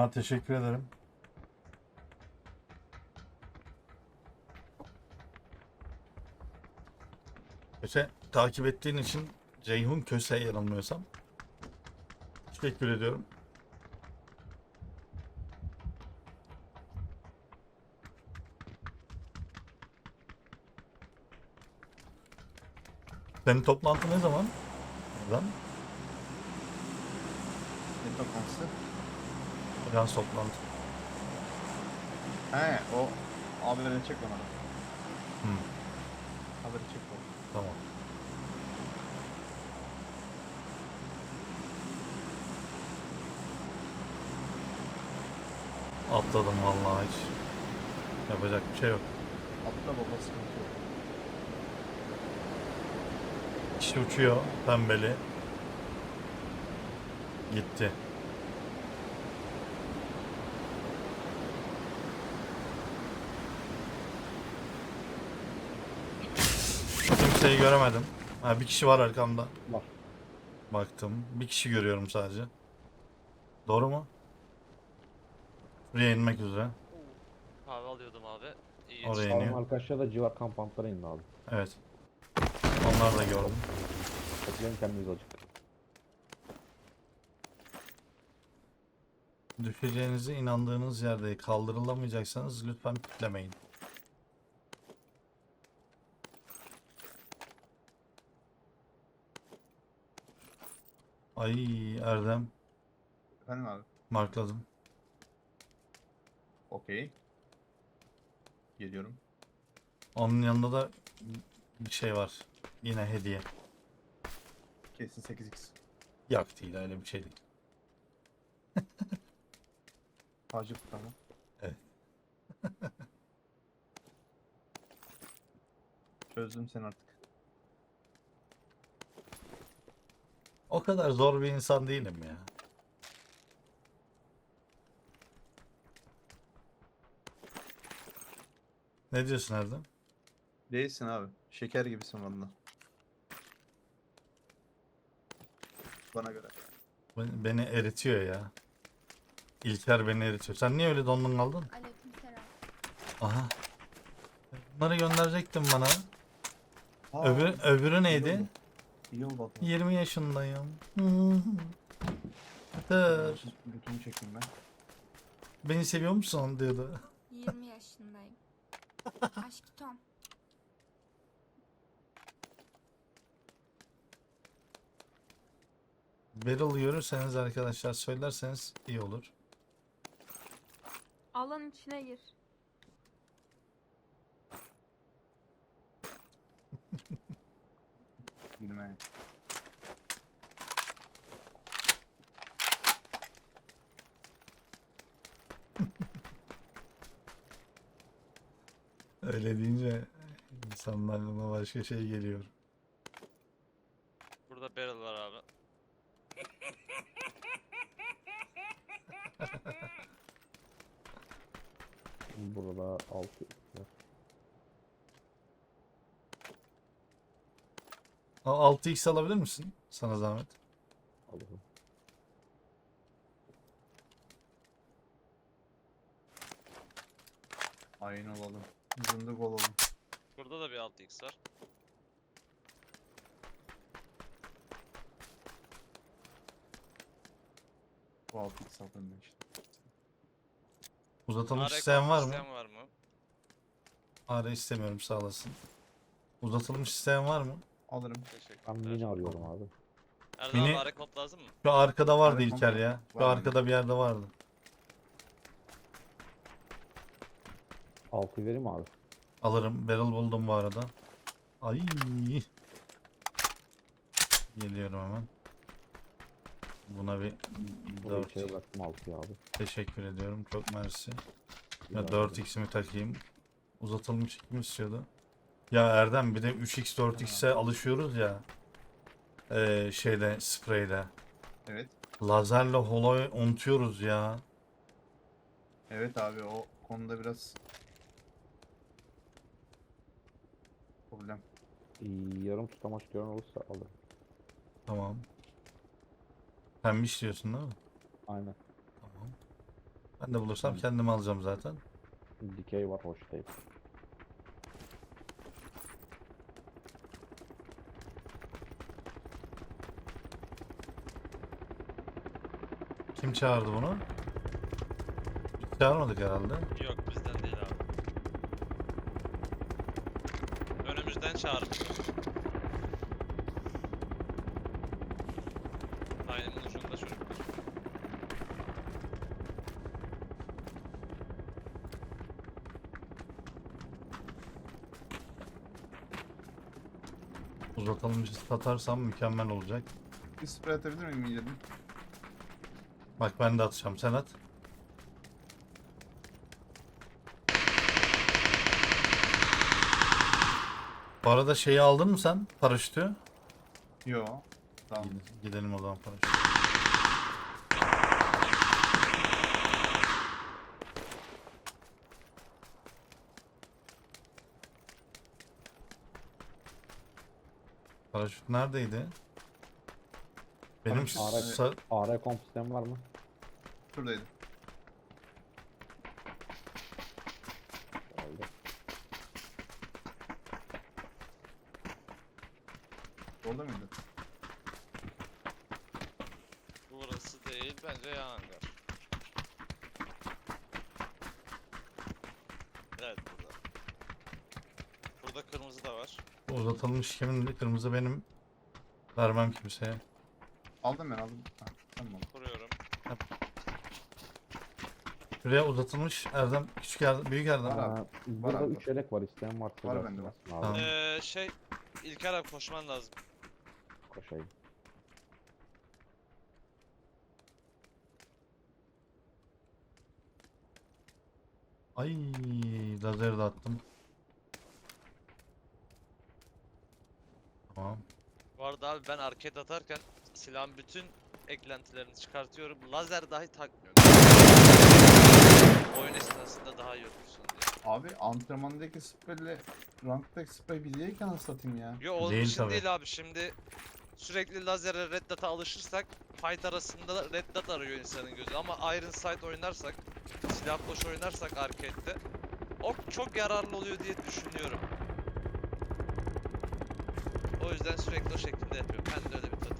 Ha teşekkür ederim. Köse takip ettiğin için Ceyhun Köse yanılmıyorsam. Teşekkür ediyorum. Senin toplantı ne zaman? Neden? Ne toplantısı? Ajans toplantı. He o haberini çek bana. Hı, Haberi çek bana. tamam. Atladım vallahi hiç. Yapacak bir şey yok. Atla baba sıkıntı yok. Kişi uçuyor pembeli. Gitti. Kimseyi göremedim. Ha, bir kişi var arkamda. Var. Baktım. Bir kişi görüyorum sadece. Doğru mu? Buraya inmek üzere. Kahve alıyordum abi. İyi Oraya yetiştim. iniyor. Sağlam arkadaşlar da civar kampantlara indi abi. Evet. Onlar da gördüm. Toplayalım kendimiz acık. Düşeceğinize inandığınız yerde kaldırılamayacaksanız lütfen piklemeyin. Ay Erdem Efendim abi. markladım. Okey. Geliyorum. Onun yanında da bir şey var. Yine hediye. Kesin 8x. Yok değil öyle bir şey değil. Hacı kutlama. Evet. Çözdüm seni artık. O kadar zor bir insan değilim ya. Ne diyorsun Erdem? Değilsin abi. Şeker gibisin valla. Bana göre. Beni, beni eritiyor ya. İlker beni eritiyor. Sen niye öyle dondun kaldın? Aleykümselam. Aha. Bunları gönderecektin bana. Aa, Öbür, öbürü neydi? İyi oldu hatta. 20 yaşındayım. Dur. Götümü çekeyim ben. Beni seviyor musun diyordu. 20 yaşındayım. Aşk Tom. Beryl görürseniz arkadaşlar söylerseniz iyi olur. Alan içine gir. Bilmem. Öyle deyince insanın aklına başka şey geliyor. Burada barrel var abi. Burada 6 var. A- 6x alabilir misin? Sana zahmet. Alırım. Ayın olalım. Zındık olalım. Burada da bir 6x var. Bu 6x aldım ben işte. Uzatılmış AR isteyen var mı? isteyen var mı? AR istemiyorum sağ olasın. Uzatılmış isteyen var mı? Alırım. Ben Teşekkürler. mini arıyorum abi. Mini- abi kod lazım mı? Şu arkada vardı İlker ya. Şu Var arkada bir yerde vardı. 6 vereyim abi. Alırım. Barrel buldum bu arada. Ay. Geliyorum hemen. Buna bir Burayı 4 içeri bıraktım 6'yı abi. teşekkür ediyorum. Çok mersi. Ya daha 4x'imi takayım. Uzatılmış kim istiyordu? Ya Erdem bir de 3x 4x'e alışıyoruz ya. Ee, şeyde spreyde. Evet. Lazerle holoy unutuyoruz ya. Evet abi o konuda biraz problem. Yarım tutamaç gören olursa alırım. Tamam. Pembiş diyorsun değil mi? Aynen. Tamam. Ben de bulursam kendim alacağım zaten. Dikey var hoş değil. Kim çağırdı bunu? Biz çağırmadık herhalde. Yok bizden değil abi. Önümüzden çağırmış. Aynen ucunda çocuklar. Uzatalım satarsam mükemmel olacak. Bir sprey atabilir miyim iyiledim? Bak ben de atacağım. Sen at. Bu arada şeyi aldın mı sen? Paraşütü. Yo. Tamam. Gide- Gidelim o zaman paraşütü. Paraşüt neredeydi? Benim Paraşüt- sa- AR komp sistemi var mı? Şuradaydı. Geldi. Orada mıydı? Burası değil bence yan hangar. Evet burada. Burada kırmızı da var. uzatılmış kimin kırmızı benim. Vermem kimseye. Aldım ben aldım. Ha, tamam. Kuruyorum. Şuraya uzatılmış Erdem küçük Erdem büyük Erdem. Var abi. Burada abi. 3 yelek var isteyen varsa Var bende var. Tamam. Ee, şey İlker abi koşman lazım. Koşayım. Ay lazer de attım. Tamam. Bu arada abi ben arcade atarken silahın bütün eklentilerini çıkartıyorum. Lazer dahi takmıyorum. Oyun esnasında daha iyi olursun diye. Abi antrenmandaki spreyle ranktaki sprey bir değilken ya? Yo onun Değil için tabii. değil abi şimdi sürekli lazere red dot'a alışırsak fight arasında red dot arıyor insanın gözü ama Iron Sight oynarsak silah boş oynarsak arcade'de o çok yararlı oluyor diye düşünüyorum. O yüzden sürekli o şekilde yapıyorum. Ben de öyle bir totem.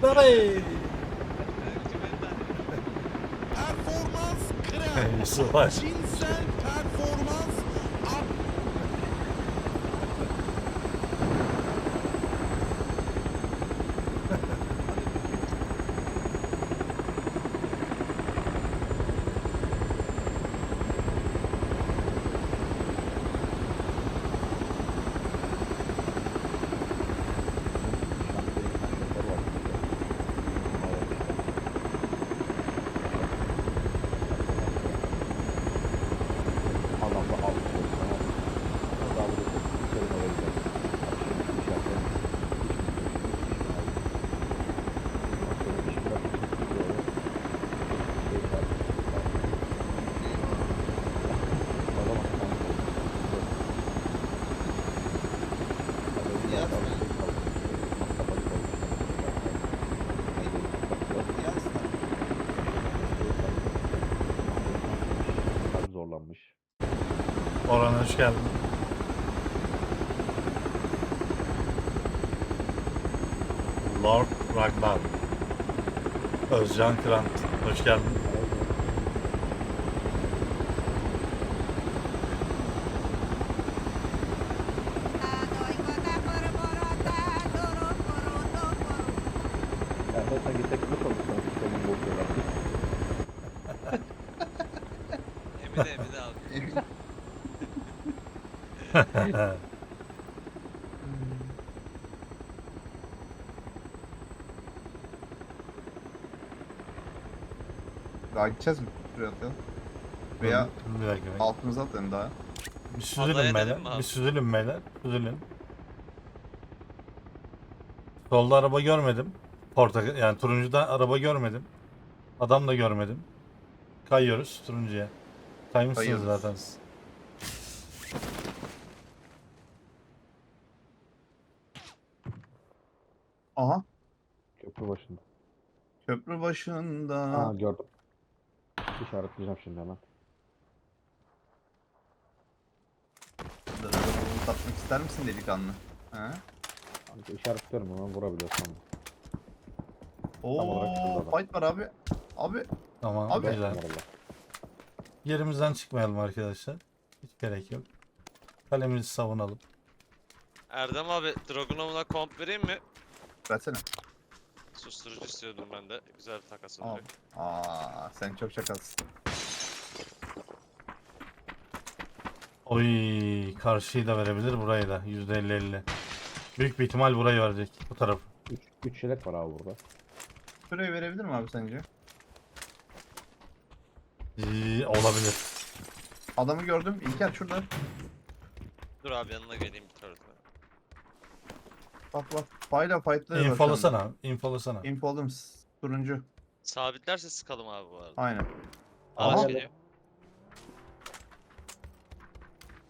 Peraí! É isso, vai. Hoş geldin. Lord Ragnar. Özcan Kıran. Hoş geldin. Ya sen sanki tek nasıl oldu sana sistemin bozuyorlar. Emine Emine abi. Emin. Daha gideceğiz mi? Şuraya atlayalım. Veya bir dakika. altımıza atlayalım daha. Bir süzülün Adaya beyler. mi abi? Bir süzülün beyler. Süzülün. Solda araba görmedim. Portakal yani turuncuda araba görmedim. Adam da görmedim. Kayıyoruz turuncuya. Kaymışsınız Kayıyoruz. zaten. siz. Aha. Köprü başında. Köprü başında. Aa gördüm. İşaretleyeceğim şimdi hemen. Tatmak ister misin delikanlı? Ha? Kanka işaretliyorum hemen vurabiliyorsan. Oo, olarak şurada da. fight var abi. Abi Tamam Abi- güzel. Yerimizden çıkmayalım arkadaşlar. Hiç gerek yok. Kalemizi savunalım. Erdem abi Dragunov'una komp vereyim mi? Versene. Susturucu istiyordum ben de. Güzel bir takas Al. olacak. Aa, sen çok çakalsın. Oy karşıyı da verebilir burayı da %50-50. Büyük bir ihtimal burayı verecek bu tarafı. 3 3 yelek var abi burada. Şurayı verebilir mi abi sence? Ee, olabilir. Adamı gördüm. İlker şurada. Dur abi yanına geleyim bir tarafa. Bak bak. Fayla fight'lı. İnfolasana. infolasana. Infoladım. Turuncu. Sabitlerse sıkalım abi bu arada. Aynen. Araç Aha. geliyor.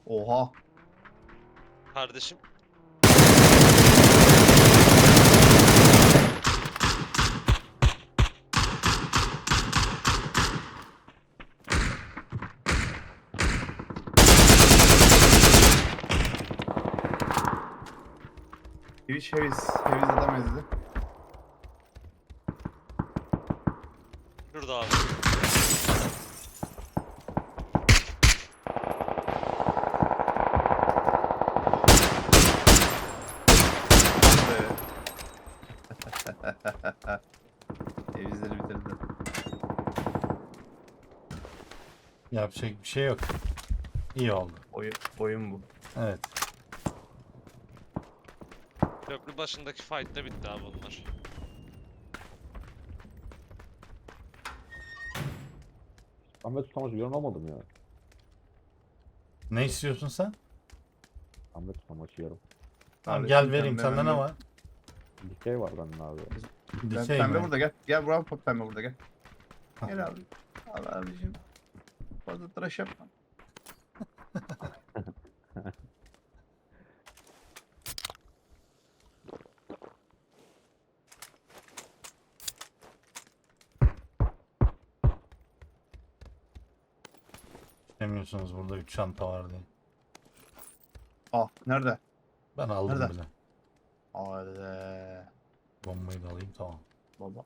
Oha. Kardeşim. Twitch Heavies. Heavies adam ezdi. Şurada abi. Bitirdi. Yapacak bir şey yok. İyi oldu. Oyun, oyun bu. Evet. Köprü başındaki fight da bitti abi bunlar. Ahmet tutamaç bir olmadım ya. Ne istiyorsun sen? Ahmet tutamaç yiyorum. Tamam, Kardeşim, gel vereyim. pembe Sende ne pembe. var? Dikey var bende abi. Ben, Dikey pembe mi? burada gel. Gel bravo pembe burada gel. Gel abi. Al abicim. Fazla tıraş yapma. Demiyorsunuz burada 3 çanta var diye. Ah nerede? Ben aldım Nerede? bile. Hadi. Bombayı da alayım tamam. Baba.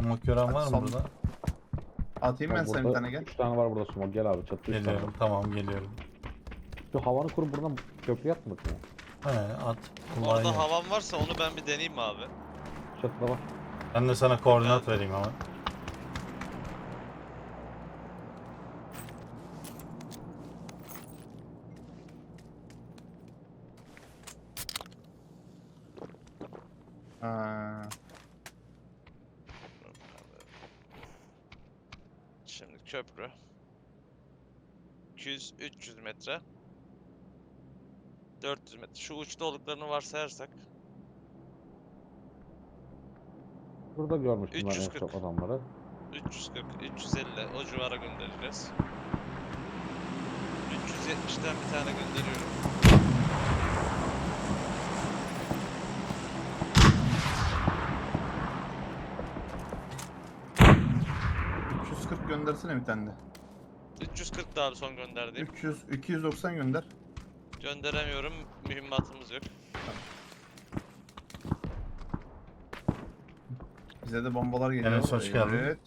Smoke gören var mı Son- burada? Atayım ben sana bir tane gel. 3 tane var burada smoke. Gel abi çatı 3 tane. Geliyorum tamam geliyorum. Şu havanı kurup buradan köprü yapmadık mı? He at. Orada Kullanayım. havan varsa onu ben bir deneyeyim mi abi? Çatıda var. Ben de sana koordinat vereyim ama. Ha. Şimdi köprü. 200-300 metre. 400 metre. Şu uçta olduklarını varsayarsak. Burada görmüştüm ben en 340. çok adamları. 340, 350 o civara göndereceğiz. 370'ten bir tane gönderiyorum. Üç 340 göndersene bir tane de. 340 da abi son gönderdiğim. 300 290 gönder. Gönderemiyorum. Mühimmatımız yok. Bize de bombalar geliyor. Enes, hoş geldin. Evet.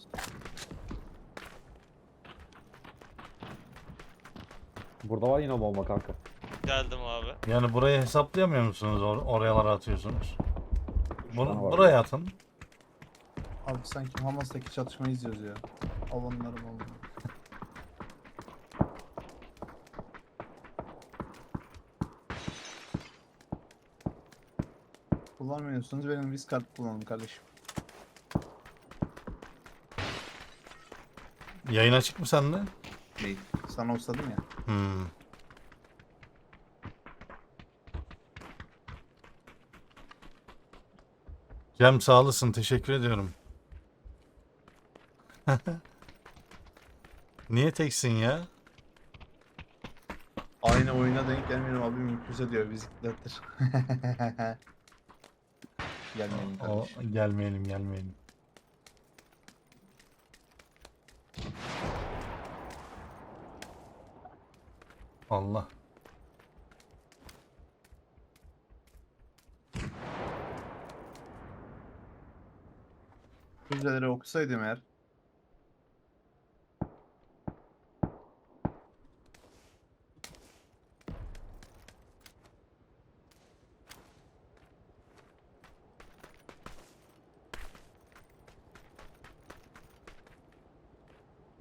Burada var yine bomba kanka. Geldim abi. Yani burayı hesaplayamıyor musunuz? Or oralara atıyorsunuz. Bunu, var. buraya atın. Abi sanki Hamas'taki çatışmayı izliyoruz ya. Alanları bomba. Kullanmıyorsunuz benim risk kart kullanın kardeşim. Yayın açık mı sende? Değil. Sana ustadım ya. Hmm. Cem sağ olasın. Teşekkür ediyorum. Niye teksin ya? Aynı oyuna denk gelmeyelim abi mümkünse diyor biziklettir. Gelmeyelim O, kardeşim. gelmeyelim gelmeyelim. Allah. Füzeleri okusaydım eğer.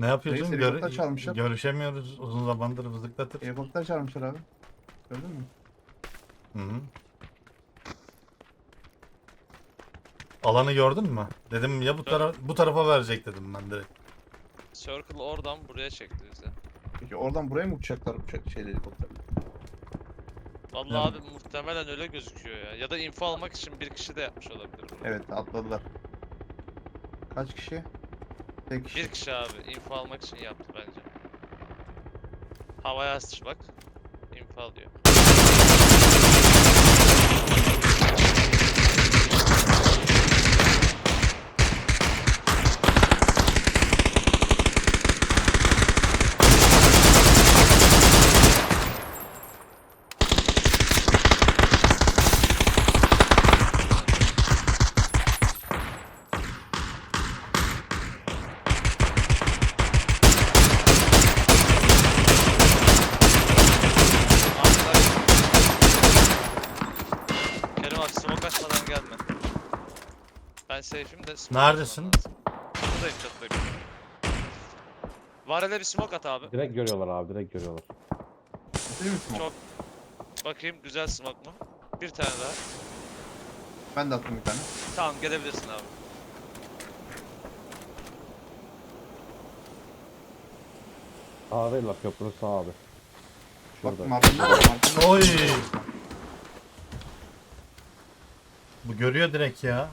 Ne yapıyorsun? Reis, Gör- helikopter çalmışlar. görüşemiyoruz uzun zamandır vızıklatır. Helikopter çağırmışlar abi. Gördün mü? Hı -hı. Alanı gördün mü? Dedim ya bu tara bu tarafa verecek dedim ben direkt. Circle oradan buraya çekti bizi. Peki oradan buraya mı uçacaklar uçak şeyle helikopter? Vallahi Yani- abi muhtemelen öyle gözüküyor ya. Ya da info almak için bir kişi de yapmış olabilir bunu. Evet atladılar. Kaç kişi? Tek kişi. Bir kişi abi info almak için yaptı bence. Havaya asmış bak. Info alıyor. Arkadaş. Kerim abi smoke açmadan gelme. Ben safe'im de smoke Neredesin? açmam lazım. Buradayım çatıdayım. Var hele bir smoke at abi. Direkt görüyorlar abi direkt görüyorlar. Değil mi smoke? Çok- Bakayım güzel smoke mu? Bir tane daha. Ben de attım bir tane. Tamam gelebilirsin abi. Sağ değil la köprü sağ abi. Şurada. Oy. Bu görüyor direkt ya.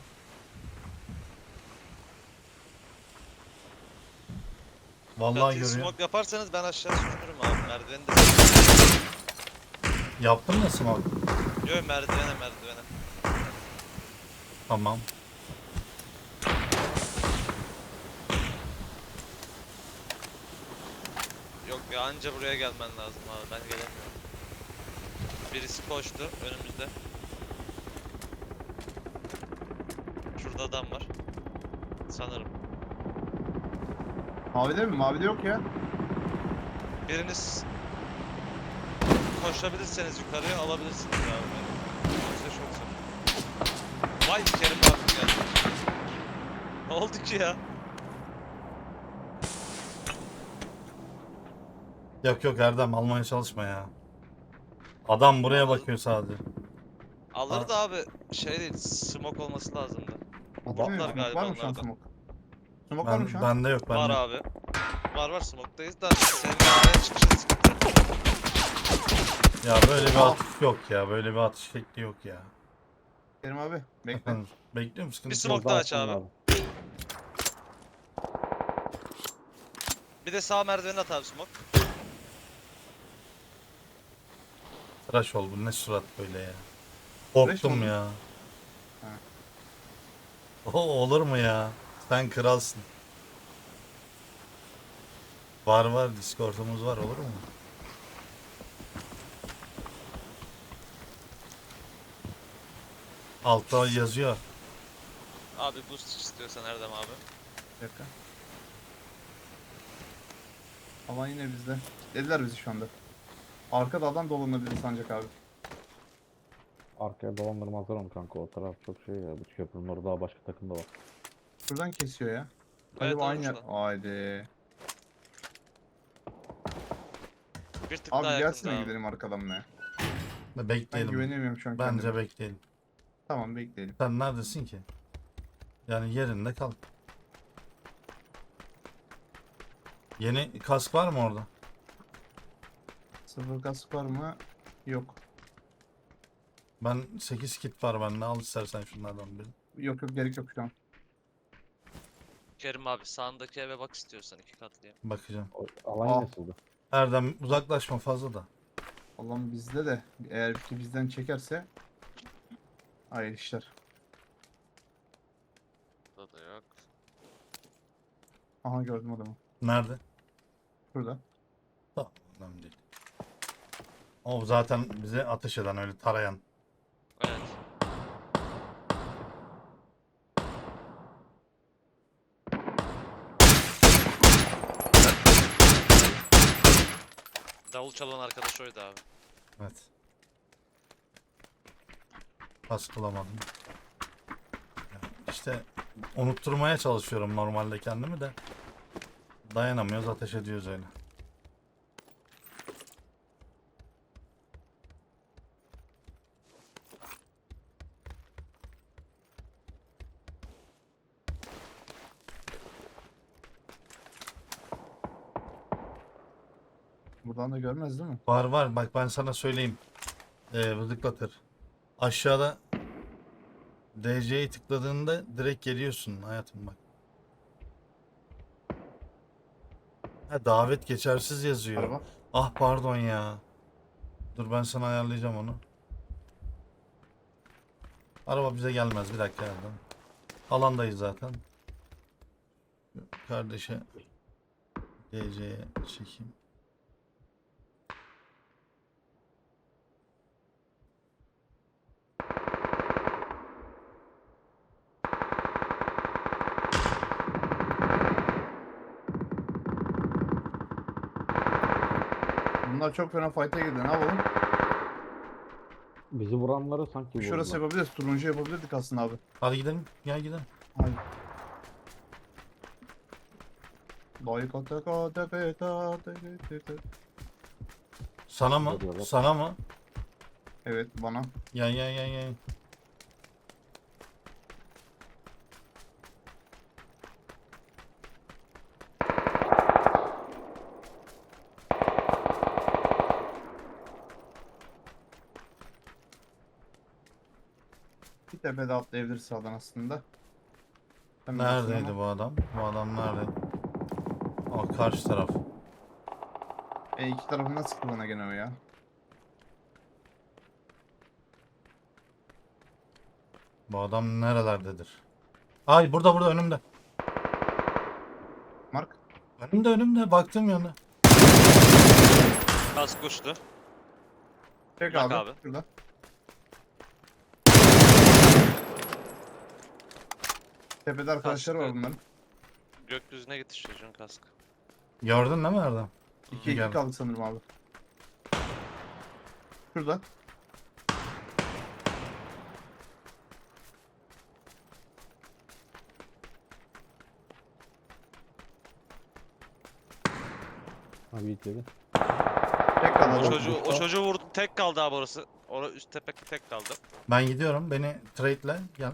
Vallahi Çatıya görüyor. smoke yaparsanız ben aşağı sürünürüm abi. Merdiveni de. Yaptın mı smoke? Yok merdivene merdivene. Tamam. Yok ya anca buraya gelmen lazım abi. Ben gelemiyorum. Birisi koştu önümüzde. Şurada adam var. Sanırım. Mavide mi? Mavide yok ya. Biriniz koşabilirseniz yukarıya alabilirsiniz abi. Yoksa çok zor. Vay Kerim abi geldi. Ne oldu ki ya? Yok yok Erdem almaya çalışma ya. Adam buraya bakıyor sadece. Alırdı abi şey değil smoke olması lazımdı. Hatırlamıyor Botlar musun? galiba Var mı şu an onlarda. smoke? Smoke var mı şu Ben, an? bende yok bende. Var abi. Var var smoke'dayız da senin araya çıkışın sıkıntı. Ya böyle bir Al. atış yok ya. Böyle bir atış şekli yok ya. Kerim abi bekle. Efendim, bekliyorum sıkıntı Bir smoke daha aç abi. Bir de sağ merdiveni at abi smoke. Tıraş ol bu ne surat böyle ya. Tıraş Korktum ya. Ha. O olur mu ya? Sen kralsın. Var var Discord'umuz var olur mu? Altta yazıyor. Abi boost istiyorsan Erdem abi. Bir dakika. Alan yine bizde. Dediler bizi şu anda. Arkada adam dolanabilir sancak abi. Arkaya dolandırmazlar onu kanka o taraf çok şey ya. Bu köprünün orada daha başka takım da var. Şuradan kesiyor ya. Evet, abi aynı yer. şuradan. Haydi. Bir tık Abi daha gelsene yakında abi. gidelim arkadan ya. Ben Bekleyelim. güvenemiyorum şu an Bence kendime. bekleyelim. Tamam bekleyelim. Sen neredesin ki? Yani yerinde kal. Yeni kask var mı orada? Sıfır kask var mı? Yok. Ben 8 kit var bende al istersen şunlardan bir. Yok yok gerek yok şu an. Kerim abi sağındaki eve bak istiyorsan iki katlıya. Bakacağım. O, alan sıldı. Erdem uzaklaşma fazla da. Alan bizde de eğer ki bizden çekerse hayır işler. Burada da yok. Aha gördüm adamı. Nerede? Burada. Tamam, önemli değil. O zaten bize ateş eden öyle tarayan. Evet. Davul çalan arkadaş oydu abi. Evet. Pas kılamadım. Ya İşte unutturmaya çalışıyorum normalde kendimi de. Dayanamıyoruz ateş ediyoruz öyle. Buradan da görmez değil mi? Var var bak ben sana söyleyeyim. Ee, vıdıklatır. Aşağıda DC'yi tıkladığında direkt geliyorsun hayatım bak. Ha, davet geçersiz yazıyor. Araba. Ah pardon ya. Dur ben sana ayarlayacağım onu. Araba bize gelmez bir dakika yardım. Alandayız zaten. Kardeşe DC'ye çekeyim. Bunlar çok fena fight'e girdi. Ne yapalım? Bizi vuranları sanki Şurası vurdular. yapabiliriz. Turuncu yapabilirdik aslında abi. Hadi gidelim. Gel gidelim. Hadi. Sana mı? Sana mı? Evet bana. Gel gel gel gel. Tepede atlayabilir sağdan aslında. Aslında Neredeydi bu adam? Bu adam nerede? Aa karşı taraf. E iki tarafından sıktı bana gene o ya. Bu adam nerelerdedir? Ay burada burada önümde. Mark. Önümde önümde baktım yana. Kask uçtu. Bak abi. abi. Şurada. Tepede arkadaşlar var bunların. Gökyüzüne gitti çocuğun kaskı. Gördün değil mi Erdem? İki iki Gel. kaldı sanırım abi. Şurada. Abi gitmedi. Tek kaldı. O adam. çocuğu, o çocuğu vurdu. Tek kaldı abi orası. Orada üst tepeki tek kaldı. Ben gidiyorum. Beni trade'le gel.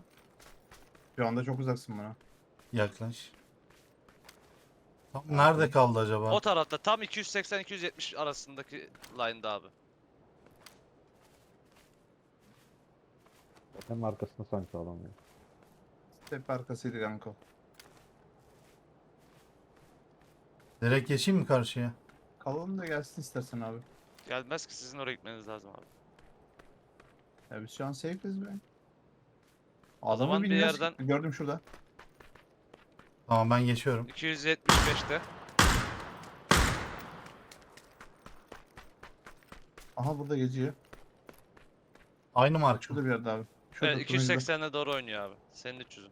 Şu anda çok uzaksın bana. Yaklaş. Tam nerede kaldı acaba? O tarafta tam 280-270 arasındaki line'da abi. Hemen arkasında sanki adam ya. Tepe arkasıydı kanka. Direkt geçeyim mi karşıya? Kalalım da gelsin istersen abi. Gelmez ki sizin oraya gitmeniz lazım abi. Ya biz şu an safe'iz be. Zaman bir bilmez- yerden- Gördüm şurada. Tamam ben geçiyorum. 275'te. Aha burada geziyor. Aynı marka. Şurada bir yerde abi. Şurada Evet turuncuda. 280'e doğru oynuyor abi. Senin 300'ün.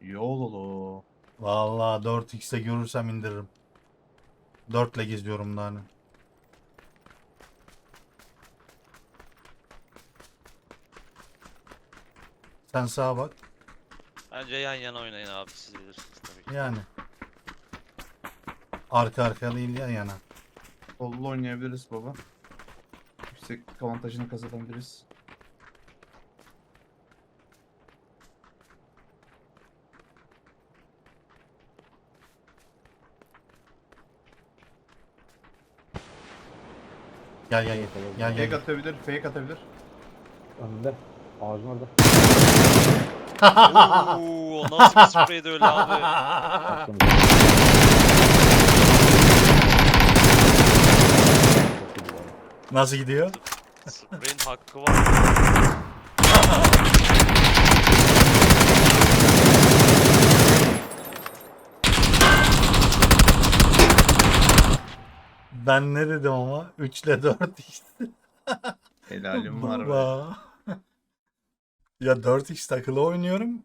Yololo. Vallahi 4x'e görürsem indiririm. 4 ile geziyorum da hani. Sen sağa bak. Bence yan yana oynayın abi siz bilirsiniz tabii ki. Yani. Arka arka değil yan yana. Sollu oynayabiliriz baba. Yüksek avantajını kazanabiliriz. Gel gel gel. Gel gel. Fake atabilir, fake atabilir. Önünde. Ağacın orada. Oo, o nasıl bir spreydi öyle abi. Nasıl gidiyor? Spray'in hakkı var. Ben ne dedim ama 3 ile 4 işte. Helalim var be. Baba. Ya 4x takılı oynuyorum.